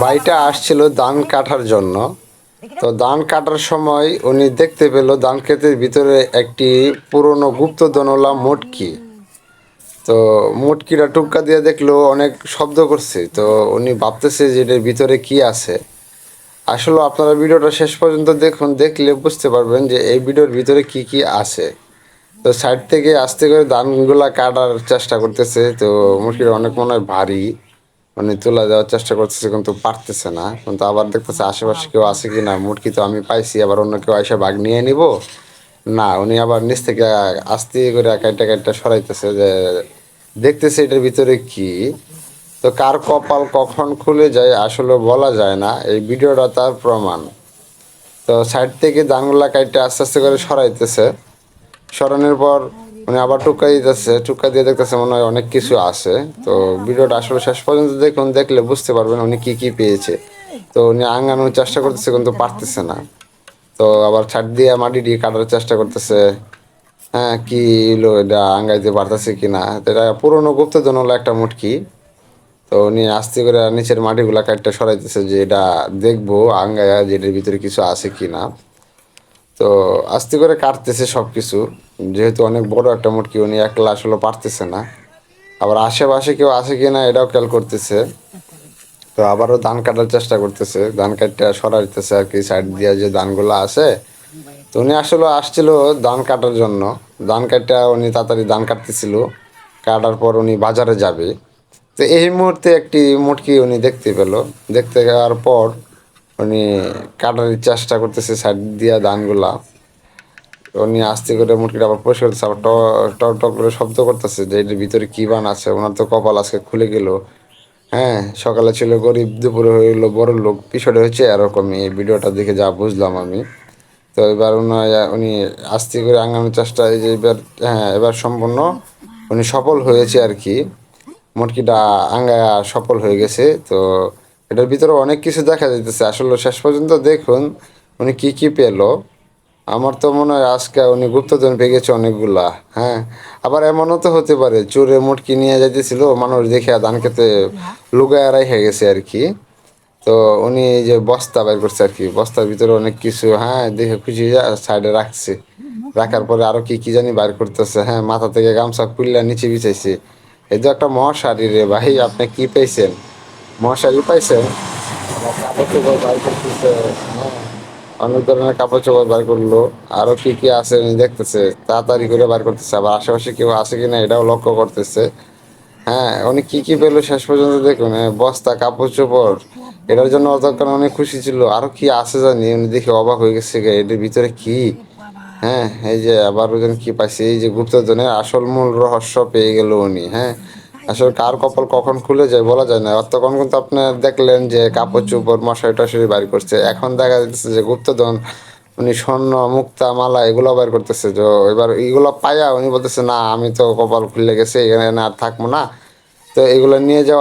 ভাইটা আসছিল ধান কাটার জন্য। তো ধান কাটার সময় উনি দেখতে পেল ধান ক্ষেতের ভিতরে একটি পুরনো গুপ্তধনওয়ালা মটকি। তো মটকিটা টুক্কা দিয়ে দেখল অনেক শব্দ করছে। তো উনি ভাবতেছে যে এটার ভিতরে কি আছে। আসলে আপনারা ভিডিওটা শেষ পর্যন্ত দেখুন, দেখলে বুঝতে পারবেন যে এই ভিডিওর ভিতরে কি কি আছে। তো সাইড থেকে আস্তে করে ধানগুলা কাটার চেষ্টা করতেছে। তো মুশকিল অনেক মনে হয় ভারী। মানে তোলা দেওয়ার চেষ্টা করতেছে, কিন্তু পারতেছে না। কিন্তু আবার দেখতেছে আশেপাশে কেউ আছে কি না মুটকি তো আমি পাইছি, আবার অন্য কেউ এসে ভাগ নিয়ে নিব। না, উনি আবার নিচ থেকে আস্তে করে কাইটা কাইটা সরাইতেছে যে, দেখতেছে এটার ভিতরে কি? তো কার কপাল কখন খুলে যায় আসলে বলা যায় না, এই ভিডিওটা তার প্রমাণ। তো সাইড থেকে দাঙ্গুলা কাইটে আস্তে আস্তে করে সরাইতেছে। সরানোর পর উনি আবার টুকা দিতেছে, টুকা দিয়ে দেখতেছে মনে হয় অনেক কিছু আছে। তো ভিডিওটা আসলে শেষ পর্যন্ত দেখুন, দেখলে বুঝতে পারবেন উনি কি কি পেয়েছে। তো উনি আঙানোর চেষ্টা করতেছে, কিন্তু পারতেছে না। তো আবার ছাট দিয়ে মাটি দিয়ে কাটার চেষ্টা করতেছে। হ্যাঁ কি হলো এটা? আঙ্গাইতে পারতেছে কি না? এটা পুরোনো গুপ্তধন হলো একটা মুটকি। তো উনি আস্তে করে নিচের মাটিগুলা কাটটা সরাইতেছে যে এটা দেখব, আঙ্গায়া যে এটার ভিতরে কিছু আছে কি না তো আস্তে করে কাটতেছে সব কিছু যেহেতু অনেক বড় একটা মুটকি উনি একলা আসলে পারতেছে না। আবার আশেপাশে কেউ আছে কি না এটাও খেয়াল করতেছে। তো আবারও ধান কাটার চেষ্টা করতেছে। ধান কাটটা সরাইতেছে আর কি, সাইড দিয়ে যে ধানগুলো আছে। তো উনি আসলে আসছিল ধান কাটার জন্য। ধান কাটটা উনি তাড়াতাড়ি ধান কাটতেছিল। কাটার পর উনি বাজারে যাবে। তো এই মুহূর্তে একটি মুটকি উনি দেখতে পেল। দেখতে যাওয়ার পর উনি কাটার চেষ্টা করতেছে, সাইড দিয়া ধানগুলা। উনি আস্তে করে মুটকিটা আবার পরিষ্কার করতেছে আবার টক টক করে শব্দ করতেছে যে এটার ভিতরে কি বান আছে, ওনার তো কপাল আজকে খুলে গেল। হ্যাঁ সকালে ছিল গরিব, দুপুরে হয়ে গেলো বড় লোক, পিছনে হচ্ছে এরকমই এই ভিডিওটা দেখে যা বুঝলাম আমি। তো এবার উনি উনি আস্তে করে আঙানোর চেষ্টা, এই যে এবার হ্যাঁ এবার সম্পূর্ণ উনি সফল হয়েছে আর কি। মুটকিটা আঙ্গায়া সফল হয়ে গেছে, তো এটার ভিতরে অনেক কিছু দেখা যাইতেছে। আসলে শেষ পর্যন্ত দেখুন উনি কি কি পেল। আমার তো মনে হয় আজকে উনি গুপ্তধন পেয়ে গেছে অনেকগুলা হ্যাঁ। আবার এমনও তো হতে পারে চোরে মুটকি নিয়ে যাইতেছিল, মানুষ দেখে ধান খেতে লুগায় রেখে গেছে আর কি। তো উনি যে বস্তা বের করছে আর কি, বস্তার ভিতরে অনেক কিছু হ্যাঁ দেখে খুশি সাইডে রাখছে। রাখার পরে আরও কি কি জানি বাইর করতেছে হ্যাঁ মাথা থেকে গামছা খুললা নিচে বিছাইছে। এই তো একটা মশারি রে ভাই, আপনি কি পেয়েছেন? মশারি হ্যাঁ অনেক ধরনের কাপড় চোপড় বার করল। আরও কি কি আছে দেখতেছে। তাড়াতাড়ি করে বার করতেছে। আবার আশেপাশে কেউ আছে কিনা এটাও লক্ষ্য করতেছে। হ্যাঁ উনি কি কি পেল শেষ পর্যন্ত দেখুন। বস্তা, কাপড় চোপড়। এটার জন্য অতক্ষণ অনেক খুশি ছিল। আরও কি আছে জানি? উনি দেখে অবাক হয়ে গেছে এটার ভিতরে কি? হ্যাঁ এই যে আবার ওজন কি পাইছে? এই যে গুপ্তধনের আসল মূল রহস্য পেয়ে গেল উনি। হ্যাঁ আসলে কার কপাল কখন খুলে যায় বলা যায় না। তখন কিন্তু আপনি দেখলেন যে কাপড় চোপড়, মশারি টশারি বাড়ি করছে। এখন দেখা যাচ্ছে যে গুপ্তধন, উনি স্বর্ণ, মুক্তা, মালা এগুলো বের করতেছে। তো এবার এগুলো পাইয়া উনি বলতেছে, না, আমি তো কপাল খুলে গেছে, এখানে আর থাকব না। তো এগুলো নিয়ে যাওয়া